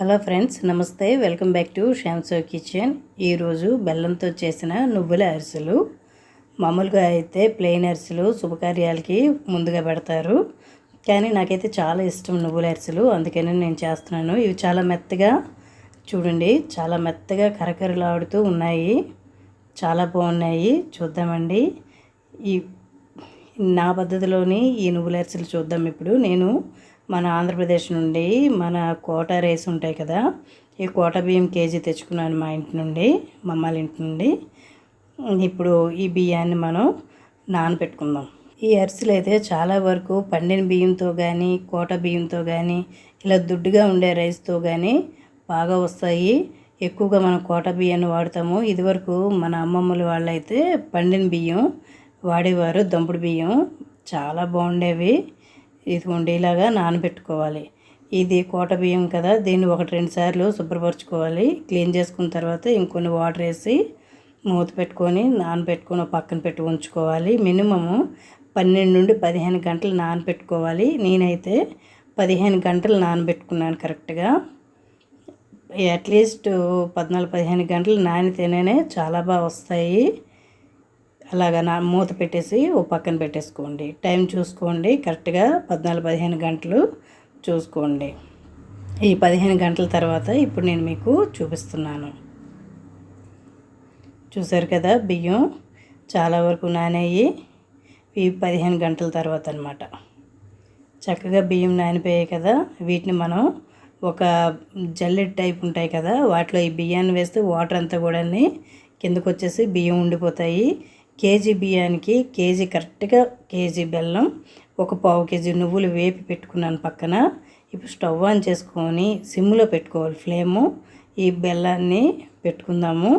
Hello friends నమస్తే. Welcome back to Shamso kitchen. ఈరోజు బెల్లంతో చేసిన నువ్వుల అరిసెలు. మామూలుగా అయితే ప్లెయిన్ అరిసెలు శుభకార్యాలకి ముందుగా పెడతారు. కానీ నాకైతే చాలా ఇష్టం నువ్వుల అరిసెలు. అందుకని నేను చేస్తున్నాను. ఇవి చాలా మెత్తగా చూడండి చాలా మెత్తగా కరకరలాడుతూ ఉన్నాయి. చాలా బాగున్నాయి. చూద్దామండి. ఈ నా పద్ధతిలోని ఈ నువ్వుల అరిసెలు చూద్దాం ఇప్పుడు. నేను మన ఆంధ్రప్రదేశ్ నుండి మన కోట రైస్ ఉంటాయి కదా ఈ కోట బియ్యం కేజీ తెచ్చుకున్నాను మా ఇంటి నుండి మా ఇంటి నుండి. ఇప్పుడు ఈ బియ్యాన్ని మనం నానబెట్టుకుందాం ఈ అరిసెలు అయితే చాలా వరకు పండిన బియ్యంతో కానీ కోట బియ్యంతో కానీ ఇలా దుడ్డుగా ఉండే రైస్తో కానీ బాగా వస్తాయి. ఎక్కువగా మనం కోట బియ్యాన్ని వాడతాము. ఇదివరకు మన అమ్మమ్మల వాళ్ళైతే పండిన బియ్యం వాడేవారు దంపుడు బియ్యం. చాలా బాగుండేవి. ఇదిగోండి ఇలాగా నానబెట్టుకోవాలి. ఇది కోట బియ్యం కదా దీన్ని ఒకటి రెండు సార్లు శుభ్రపరచుకోవాలి. క్లీన్ చేసుకున్న తర్వాత ఇంకొన్ని వాటర్ వేసి మూత పెట్టుకొని నానబెట్టుకొని పక్కన పెట్టి ఉంచుకోవాలి. మినిమము పన్నెండు నుండి పదిహేను గంటలు నానబెట్టుకోవాలి. నేనైతే పదిహేను గంటలు నానబెట్టుకున్నాను కరెక్ట్గా. అట్లీస్ట్ పద్నాలుగు పదిహేను గంటలు నానితేనే చాలా బాగా వస్తాయి. అలాగా నా మూత పెట్టేసి ఓ పక్కన పెట్టేసుకోండి. టైం చూసుకోండి. కరెక్ట్గా పద్నాలుగు పదిహేను గంటలు చూసుకోండి. ఈ పదిహేను గంటల తర్వాత ఇప్పుడు నేను మీకు చూపిస్తున్నాను. చూసారు కదా? బియ్యం చాలా వరకు నానయ్యి ఈ పదిహేను గంటల తర్వాత అనమాట చక్కగా బియ్యం నానిపోయాయి కదా? వీటిని మనం ఒక జల్లెడ్ టైప్ ఉంటాయి కదా? వాటిలో ఈ బియ్యాన్ని వేస్తే వాటర్ అంతా కూడా కిందకు వచ్చేసి బియ్యం ఉండిపోతాయి. కేజీ బియ్యానికి కేజీ కరెక్ట్గా కేజీ బెల్లం ఒక పావు కేజీ నువ్వులు వేపి పెట్టుకున్నాను పక్కన. ఇప్పుడు స్టవ్ ఆన్ చేసుకొని సిమ్లో పెట్టుకోవాలి ఫ్లేము. ఈ బెల్లాన్ని పెట్టుకుందాము.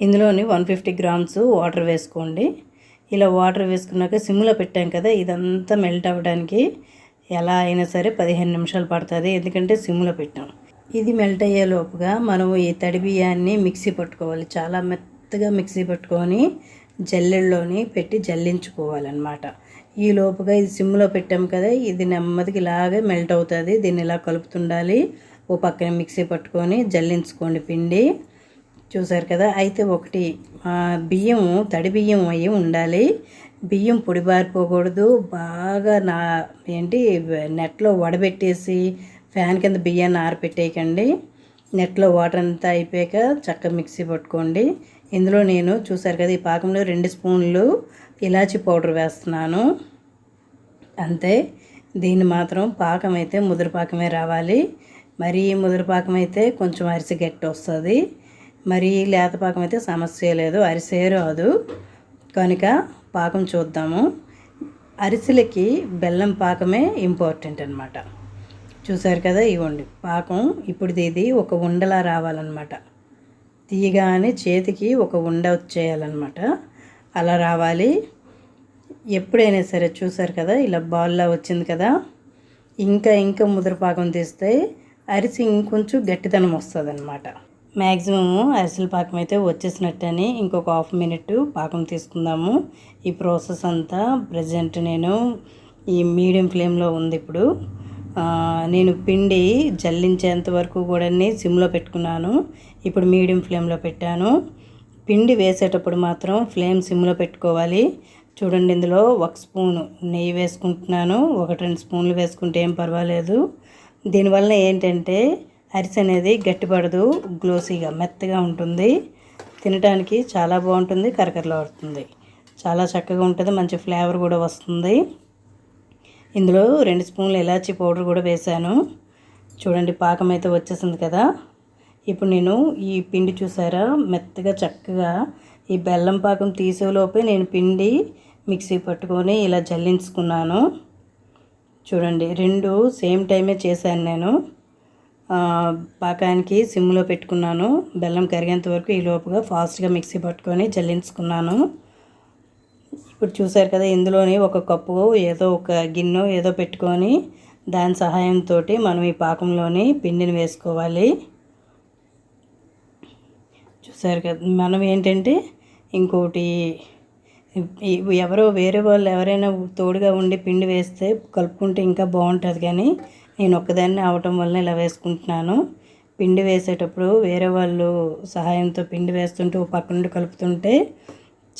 ఇందులోని వన్ ఫిఫ్టీ గ్రామ్స్ వాటర్ వేసుకోండి. ఇలా వాటర్ వేసుకున్నాక సిమ్లో పెట్టాం కదా ఇదంతా మెల్ట్ అవ్వడానికి ఎలా అయినా సరే పదిహేను నిమిషాలు పడుతుంది ఎందుకంటే సిమ్లో పెట్టాం. ఇది మెల్ట్ అయ్యే లోపుగా మనం ఈ తడి బియ్యాన్ని మిక్సీ పట్టుకోవాలి. చాలా మెత్తగా మిక్సీ పట్టుకొని జల్లెల్లోని పెట్టి జల్లించుకోవాలన్నమాట. ఈ లోపుగా ఇది సిమ్లో పెట్టాం కదా ఇది నెమ్మదికి ఇలాగే మెల్ట్ అవుతుంది. దీన్ని ఇలా కలుపుతుండాలి. ఓ పక్కన మిక్సీ పట్టుకొని జల్లించుకోండి పిండి. చూసారు కదా అయితే ఒకటి బియ్యం తడి బియ్యం అయ్యి ఉండాలి. బియ్యం పొడిబారిపోకూడదు బాగా నా ఏంటి నెట్లో వడబెట్టేసి ఫ్యాన్ కింద బియ్యాన్ని ఆరపెట్టేయకండి. నెట్లో వాటర్ అంతా అయిపోయాక చక్క మిక్సీ పట్టుకోండి. ఇందులో నేను చూసారు కదా ఈ పాకంలో రెండు స్పూన్లు ఇలాచి పౌడర్ వేస్తున్నాను. అంతే దీన్ని మాత్రం పాకం అయితే ముదురు పాకమే రావాలి. మరీ ముదురు పాకం అయితే కొంచెం అరిసి గట్టి వస్తుంది. మరీ లేత పాకం అయితే సమస్య లేదు అరిసే రాదు. కనుక పాకం చూద్దాము. అరిసెలకి బెల్లం పాకమే ఇంపార్టెంట్ అనమాట చూసారు కదా ఇవ్వండి పాకం ఇప్పుడు ఇది ఒక ఉండలా రావాలన్నమాట. తీయగానే చేతికి ఒక ఉండ వచ్చేయాలన్నమాట. అలా రావాలి. ఎప్పుడైనా సరే చూసారు కదా ఇలా బాల్లా వచ్చింది కదా. ఇంకా ఇంకా ముద్రపాకం తీస్తే అరిసి ఇంకొంచెం గట్టితనం వస్తుంది అనమాట మ్యాక్సిమం అరిసెల పాకం అయితే వచ్చేసినట్టని ఇంకొక హాఫ్ మినిట్ పాకం తీసుకుందాము. ఈ ప్రాసెస్ అంతా ప్రజెంట్ నేను ఈ మీడియం ఫ్లేమ్లో ఉంది ఇప్పుడు. నేను పిండి జల్లించేంత వరకు కూడా సిమ్లో పెట్టుకున్నాను. ఇప్పుడు మీడియం ఫ్లేమ్లో పెట్టాను. పిండి వేసేటప్పుడు మాత్రం ఫ్లేమ్ సిమ్లో పెట్టుకోవాలి. చూడండి ఇందులో ఒక స్పూను నెయ్యి వేసుకుంటున్నాను. ఒకటి రెండు స్పూన్లు వేసుకుంటే ఏం పర్వాలేదు. దీనివల్ల ఏంటంటే అరిసె అనేది గట్టిపడదు గ్లోసీగా మెత్తగా ఉంటుంది. తినడానికి చాలా బాగుంటుంది కరకరలాడుతుంది. చాలా చక్కగా ఉంటుంది మంచి ఫ్లేవర్ కూడా వస్తుంది. ఇందులో రెండు స్పూన్లు ఇలాచీ పౌడర్ కూడా వేశాను. చూడండి పాకం అయితే వచ్చేసింది కదా. ఇప్పుడు నేను ఈ పిండి చూసారా? మెత్తగా చక్కగా ఈ బెల్లం పాకం తీసేలోపే నేను పిండి మిక్సీ పట్టుకొని ఇలా జల్లించుకున్నాను. చూడండి రెండు సేమ్ టైమే చేశాను నేను. పాకానికి సిమ్లో పెట్టుకున్నాను. బెల్లం కరిగేంత వరకు ఈ లోపుగా ఫాస్ట్గా మిక్సీ పట్టుకొని జల్లించుకున్నాను. ఇప్పుడు చూసారు కదా ఇందులోని ఒక కప్పు ఏదో ఒక గిన్నె ఏదో పెట్టుకొని దాని సహాయంతో మనం ఈ పాకంలోని పిండిని వేసుకోవాలి. చూసారు కదా మనం ఏంటంటే ఇంకోటి ఎవరో వేరే వాళ్ళు ఎవరైనా తోడుగా ఉండి పిండి వేస్తే కలుపుకుంటే ఇంకా బాగుంటుంది కానీ నేను ఒక్కదాన్ని అవటం వల్ల ఇలా వేసుకుంటున్నాను. పిండి వేసేటప్పుడు వేరే వాళ్ళు సహాయంతో పిండి వేస్తుంటే ఓ పక్క నుండి కలుపుతుంటే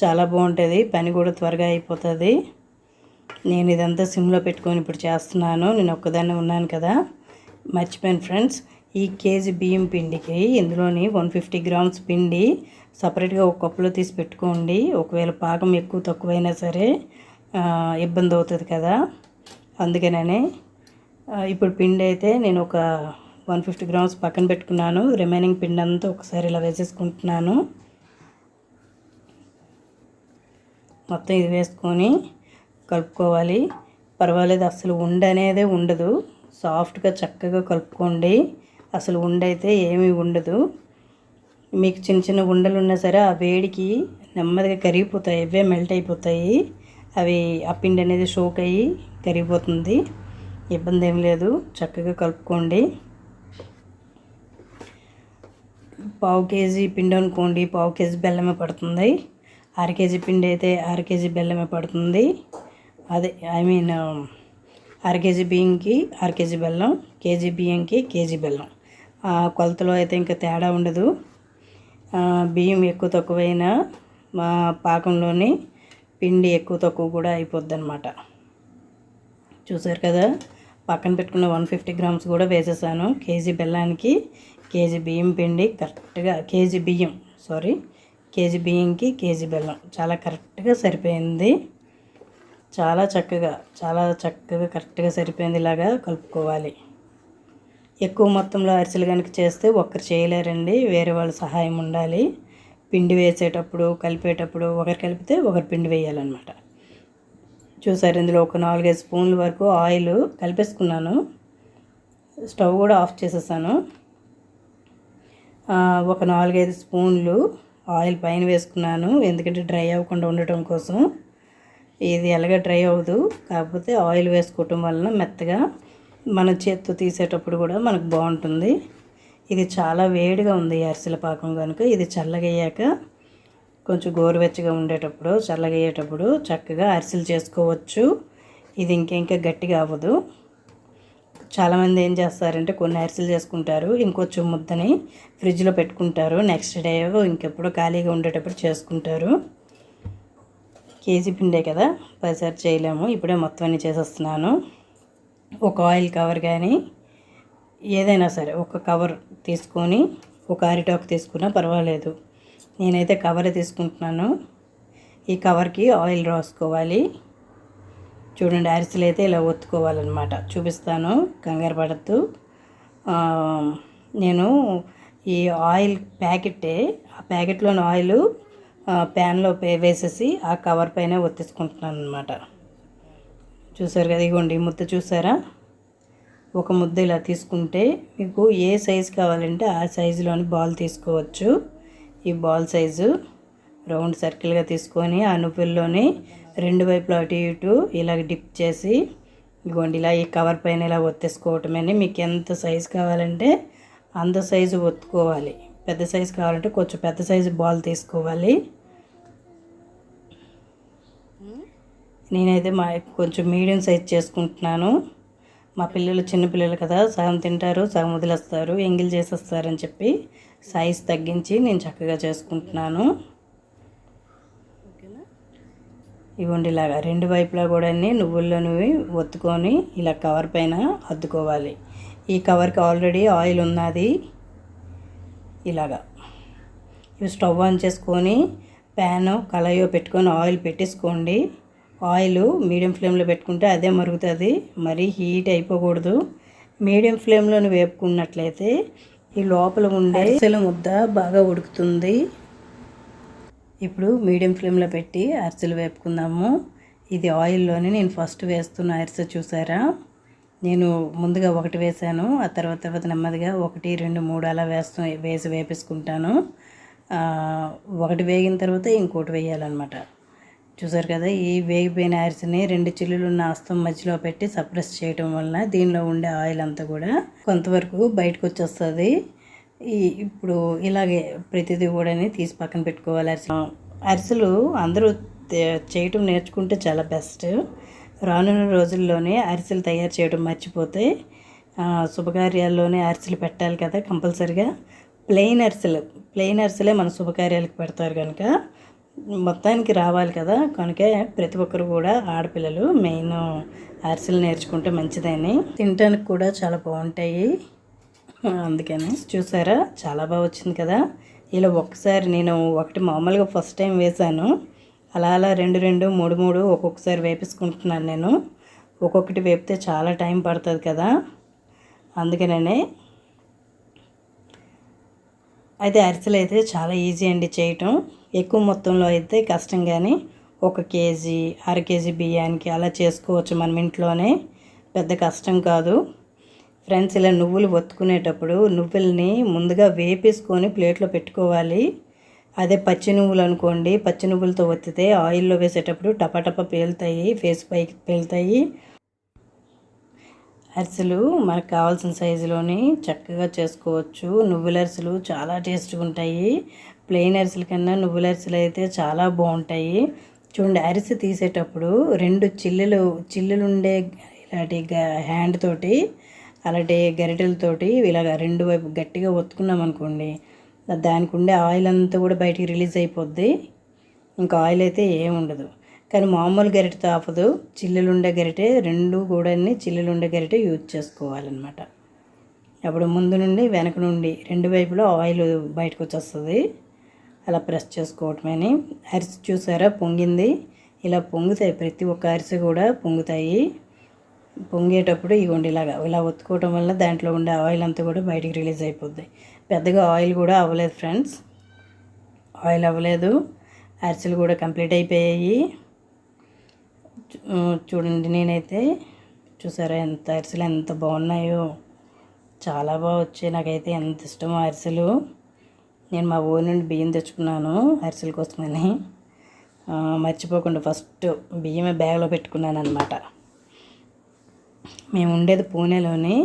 చాలా బాగుంటుంది. పని కూడా త్వరగా అయిపోతుంది. నేను ఇదంతా సిమ్లో పెట్టుకొని ఇప్పుడు చేస్తున్నాను. నేను ఒక్కదాన్ని ఉన్నాను కదా. మర్చిపోయాను ఫ్రెండ్స్ ఈ కేజీ బియ్యం పిండికి ఇందులోని వన్ ఫిఫ్టీ గ్రామ్స్ పిండి సపరేట్గా ఒక కప్పులో తీసి పెట్టుకోండి. ఒకవేళ పాకం ఎక్కువ తక్కువైనా సరే ఇబ్బంది అవుతుంది కదా. అందుకనే ఇప్పుడు పిండి అయితే నేను ఒక వన్ ఫిఫ్టీ గ్రామ్స్ పక్కన పెట్టుకున్నాను. రిమైనింగ్ పిండి అంతా ఒకసారి ఇలా వేసేసుకుంటున్నాను. మొత్తం ఇది వేసుకొని కలుపుకోవాలి. పర్వాలేదు అసలు ఉండ అనేదే ఉండదు. సాఫ్ట్గా చక్కగా కలుపుకోండి. అసలు ఉండైతే ఏమీ ఉండదు. మీకు చిన్న చిన్న ఉండలు ఉన్నా సరే ఆ వేడికి నెమ్మదిగా కరిగిపోతాయి. అవే మెల్ట్ అయిపోతాయి. అవి ఆ పిండి అనేది షోక్ అయ్యి కరిగిపోతుంది. ఇబ్బంది ఏం లేదు. చక్కగా కలుపుకోండి. పావు కేజీ పిండి అనుకోండి. పావు కేజీ బెల్లమే పడుతుంది. అర కేజీ పిండి అయితే అర కేజీ బెల్లమే పడుతుంది. అదే ఐ మీన్ అర కేజీ బియ్యంకి అర కేజీ బెల్లం కేజీ బియ్యంకి కేజీ బెల్లం. ఆ కొలతలో అయితే ఇంకా తేడా ఉండదు. బియ్యం ఎక్కువ తక్కువైనా మా పాకంలోని పిండి ఎక్కువ తక్కువ కూడా అయిపోద్ది అనమాట చూసారు కదా పక్కన పెట్టుకున్న వన్ ఫిఫ్టీ గ్రామ్స్ కూడా వేసేసాను. కేజీ బెల్లానికి కేజీ బియ్యం పిండి కరెక్ట్గా కేజీ బియ్యం సారీ కేజీ బియ్యంకి కేజీ బెల్లం. చాలా కరెక్ట్గా సరిపోయింది. చాలా చక్కగా చాలా చక్కగా కరెక్ట్గా సరిపోయింది ఇలాగా కలుపుకోవాలి. ఎక్కువ మొత్తంలో అరిసెలు కనుక చేస్తే ఒక్కరు చేయలేరండి వేరే వాళ్ళ సహాయం ఉండాలి. పిండి వేసేటప్పుడు కలిపేటప్పుడు ఒకరు కలిపితే ఒకరు పిండి వేయాలన్నమాట. చూసారు ఇందులో ఒక నాలుగైదు స్పూన్ల వరకు ఆయిల్ కలిపేసుకున్నాను. స్టవ్ కూడా ఆఫ్ చేసేసాను. ఒక నాలుగైదు స్పూన్లు ఆయిల్ పైన వేసుకున్నాను. ఎందుకంటే డ్రై అవ్వకుండా ఉండటం కోసం. ఇది ఎలాగ డ్రై అవ్వదు. కాకపోతే ఆయిల్ వేసుకోవటం వలన మెత్తగా మన చేత్తో తీసేటప్పుడు కూడా మనకు బాగుంటుంది. ఇది చాలా వేడిగా ఉంది ఈ అరిసెల పాకం కనుక ఇది చల్లగయ్యాక కొంచెం గోరువెచ్చగా ఉండేటప్పుడు చల్లగయ్యేటప్పుడు చక్కగా అరిసెలు చేసుకోవచ్చు. ఇది ఇంకా ఇంకా గట్టిగా అవ్వదు. చాలామంది ఏం చేస్తారంటే కొన్ని అరిసెలు చేసుకుంటారు ఇంకొంచెం ముద్దని ఫ్రిడ్జ్లో పెట్టుకుంటారు. నెక్స్ట్ డే ఇంకెప్పుడు ఖాళీగా ఉండేటప్పుడు చేసుకుంటారు. కేజీ పిండే కదా పదిసారి చేయలేము. ఇప్పుడే మొత్తం అన్ని చేసేస్తున్నాను. ఒక ఆయిల్ కవర్ కానీ ఏదైనా సరే ఒక కవర్ తీసుకొని ఒక అరిటాకు తీసుకున్నా పర్వాలేదు. నేనైతే కవరే తీసుకుంటున్నాను. ఈ కవర్కి ఆయిల్ రాసుకోవాలి. చూడండి అరిసెలు అయితే ఇలా ఒత్తుకోవాలన్నమాట. చూపిస్తాను కంగారు పడద్దు. నేను ఈ ఆయిల్ ప్యాకెటే ఆ ప్యాకెట్లోని ఆయిల్ ప్యాన్లో వేసేసి ఆ కవర్ పైన ఒత్తేసుకుంటున్నాను అనమాట చూసారు కదా ఇగోండి ఈ ముద్ద చూసారా? ఒక ముద్ద ఇలా తీసుకుంటే మీకు ఏ సైజు కావాలంటే ఆ సైజులోని బాల్ తీసుకోవచ్చు. ఈ బాల్ సైజు రౌండ్ సర్కిల్గా తీసుకొని ఆ నువ్వుల్లోని రెండు వైపులు అటు ఇటు ఇలా డిప్ చేసి ఇగోండి ఇలా ఈ కవర్ పైన ఇలా ఒత్తేసుకోవటమని మీకు ఎంత సైజు కావాలంటే అంత సైజు ఒత్తుకోవాలి. పెద్ద సైజు కావాలంటే కొంచెం పెద్ద సైజు బాల్ తీసుకోవాలి. నేనైతే మా కొంచెం మీడియం సైజ్ చేసుకుంటున్నాను. మా పిల్లలు చిన్నపిల్లలు కదా సగం తింటారు సగం వదిలేస్తారు ఎంగిల్ చేసేస్తారని చెప్పి సైజ్ తగ్గించి నేను చక్కగా చేసుకుంటున్నాను. ఇవ్వండి ఇలాగా రెండు వైపులా కూడా నువ్వుల్లోనివి ఒత్తుకొని ఇలా కవర్ పైన అద్దుకోవాలి. ఈ కవర్కి ఆల్రెడీ ఆయిల్ ఉన్నది. ఇలాగా. ఇవి స్టవ్ ఆన్ చేసుకొని ప్యాను కళాయో పెట్టుకొని ఆయిల్ పెట్టేసుకోండి. ఆయిల్ మీడియం ఫ్లేమ్లో పెట్టుకుంటే అదే మరుగుతుంది. మరీ హీట్ అయిపోకూడదు. మీడియం ఫ్లేమ్లోనే వేపుకున్నట్లయితే ఈ లోపల ఉండే అరిసెల ముద్ద బాగా ఉడుకుతుంది. ఇప్పుడు మీడియం ఫ్లేమ్లో పెట్టి అరిసెలు వేపుకుందాము. ఇది ఆయిల్లోనే నేను ఫస్ట్ వేస్తున్న అరిసె చూసారా? నేను ముందుగా ఒకటి వేసాను ఆ తర్వాత తర్వాత నెమ్మదిగా ఒకటి రెండు మూడు అలా వేస్తూ వేసి వేపేసుకుంటాను. ఒకటి వేగిన తర్వాత ఇంకోటి వేయాలన్నమాట. చూసారు కదా ఈ వేగిపోయిన అరిసెని రెండు చిల్లులు ఉన్న అస్తం మధ్యలో పెట్టి సప్రెస్ చేయటం వలన దీనిలో ఉండే ఆయిల్ అంతా కూడా కొంతవరకు బయటకు వచ్చేస్తుంది. ఈ ఇప్పుడు ఇలాగే ప్రతిదీ కూడా తీసి పక్కన పెట్టుకోవాలి. అరిసెలు. అరిసెలు అందరూ చేయటం నేర్చుకుంటే చాలా బెస్ట్. రానున్న రోజుల్లోనే అరిసెలు తయారు చేయడం మర్చిపోతే శుభకార్యాల్లోనే అరిసెలు పెట్టాలి కదా కంపల్సరిగా. ప్లెయిన్ అరిసెలు. ప్లెయిన్ అరిసెలే మన శుభకార్యాలకు పెడతారు కనుక మొత్తానికి రావాలి కదా. కనుక ప్రతి ఒక్కరు కూడా ఆడపిల్లలు మెయిన్ అరిసెలు నేర్చుకుంటే మంచిదని. తినడానికి కూడా చాలా బాగుంటాయి. అందుకని. చూసారా? చాలా బాగా వచ్చింది కదా? ఇలా ఒక్కసారి నేను ఒకటి మామూలుగా ఫస్ట్ టైం వేశాను. అలా అలా రెండు రెండు మూడు మూడు ఒక్కొక్కసారి వేపించుకుంటున్నాను నేను. ఒక్కొక్కటి వేపితే చాలా టైం పడుతుంది కదా? అందుకనే అయితే అరిసెలు అయితే చాలా ఈజీ అండి చేయటం. ఎక్కువ మొత్తంలో అయితే కష్టం కానీ ఒక కేజీ అర కేజీ బియ్యానికి అలా చేసుకోవచ్చు మనం ఇంట్లోనే. పెద్ద కష్టం కాదు. ఫ్రెండ్స్ ఇలా నువ్వులు ఒత్తుకునేటప్పుడు నువ్వుల్ని ముందుగా వేపేసుకొని ప్లేట్లో పెట్టుకోవాలి. అదే పచ్చి నువ్వులు అనుకోండి. పచ్చి నువ్వులతో ఒత్తితే ఆయిల్లో వేసేటప్పుడు టపాటప పేలుతాయి ఫేస్ పైకి పేలుతాయి. అరిసెలు మనకు కావాల్సిన సైజులోని చక్కగా చేసుకోవచ్చు. నువ్వుల అరిసెలు చాలా టేస్ట్గా ఉంటాయి. ప్లెయిన్ అరిసెల కన్నా నువ్వుల అరిసెలు అయితే చాలా బాగుంటాయి. చూడండి అరిసె తీసేటప్పుడు రెండు చిల్లులు చిల్లులు ఉండే ఇలాంటి హ్యాండ్ తోటి అలాంటి గరిటెలతోటి ఇలాగ రెండు వైపు గట్టిగా ఒత్తుకున్నాం అనుకోండి దానికి ఉండే ఆయిల్ అంతా కూడా బయటికి రిలీజ్ అయిపోద్ది. ఇంకా ఆయిల్ అయితే ఏముండదు కానీ మామూలు గరిటెతో ఆపదు చిల్లులుండే గరిటె రెండు కూడా చిల్లులుండే గరిటె యూజ్ చేసుకోవాలన్నమాట. అప్పుడు ముందు నుండి వెనక నుండి రెండు వైపులో ఆయిల్ బయటకు వచ్చేస్తుంది. అలా ప్రెస్ చేసుకోవటమని అరిసి చూసారా? పొంగింది. ఇలా పొంగుతాయి ప్రతి ఒక్క అరిసె కూడా పొంగుతాయి. పొంగేటప్పుడు ఇగోండి ఇలాగా ఇలా ఒత్తుకోవటం వల్ల దాంట్లో ఉండే ఆయిల్ అంతా కూడా బయటికి రిలీజ్ అయిపోద్ది. పెద్దగా ఆయిల్ కూడా అవ్వలేదు ఫ్రెండ్స్. ఆయిల్ అవ్వలేదు. అరిసెలు కూడా కంప్లీట్ అయిపోయాయి. చూడండి నేనైతే. చూసారా ఎంత అరిసెలు ఎంత బాగున్నాయో. చాలా బాగా వచ్చాయి. నాకైతే ఎంత ఇష్టమో అరిసెలు. నేను మా ఊరి నుండి బియ్యం తెచ్చుకున్నాను అరిసెల కోసమని. మర్చిపోకుండా ఫస్ట్ బియ్యమే బ్యాగ్లో పెట్టుకున్నాను అనమాట మేము ఉండేది పూణేలోని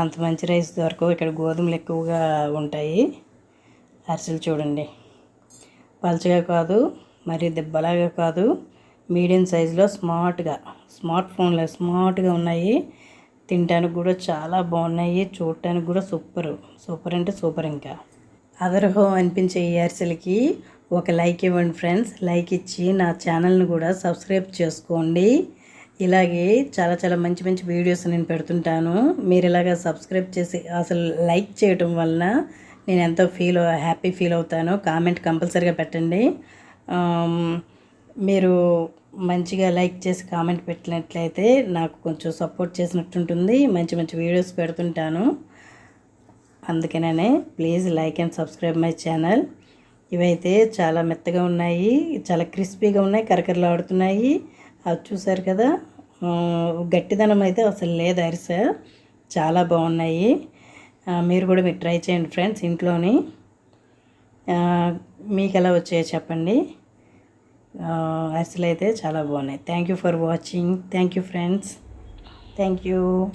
అంత మంచి రైస్ దొరకవు. ఇక్కడ గోధుమలు ఎక్కువగా ఉంటాయి. అరిసెలు చూడండి. పలచగా కాదు మరి దెబ్బలాగా కాదు. మీడియం సైజులో స్మార్ట్గా స్మార్ట్ ఫోన్లో స్మార్ట్గా ఉన్నాయి. తినడానికి కూడా చాలా బాగున్నాయి. చూడటానికి కూడా సూపర్. సూపర్ అంటే సూపర్ ఇంకా. అదర్హో అనిపించే ఈ అరిసెలకి ఒక లైక్ ఇవ్వండి ఫ్రెండ్స్. లైక్ ఇచ్చి నా ఛానల్ని కూడా సబ్స్క్రైబ్ చేసుకోండి. ఇలాగే చాలా చాలా మంచి మంచి వీడియోస్ నేను పెడుతుంటాను. మీరు ఇలాగ సబ్స్క్రైబ్ చేసి అసలు లైక్ చేయటం వలన నేను ఎంతో ఫీల్ హ్యాపీ ఫీల్ అవుతాను. కామెంట్ కంపల్సరీగా పెట్టండి. Um, మీరు మంచిగా లైక్ చేసి కామెంట్ పెట్టినట్లయితే నాకు కొంచెం సపోర్ట్ చేసినట్టు ఉంటుంది మంచి మంచి వీడియోస్ పెడుతుంటాను. అందుకనే please like and subscribe my channel ఇవైతే చాలా మెత్తగా ఉన్నాయి చాలా క్రిస్పీగా ఉన్నాయి కరకరలాడుతున్నాయి. అది చూసారు కదా? గట్టిదనం అయితే అసలు లేదు అరిస. చాలా బాగున్నాయి. మీరు కూడా మీరు ట్రై చేయండి ఫ్రెండ్స్ ఇంట్లోని. మీకు ఎలా వచ్చాయో చెప్పండి. అరిసెలు అయితే చాలా బాగున్నాయి. Thank you for watching thank you friends thank you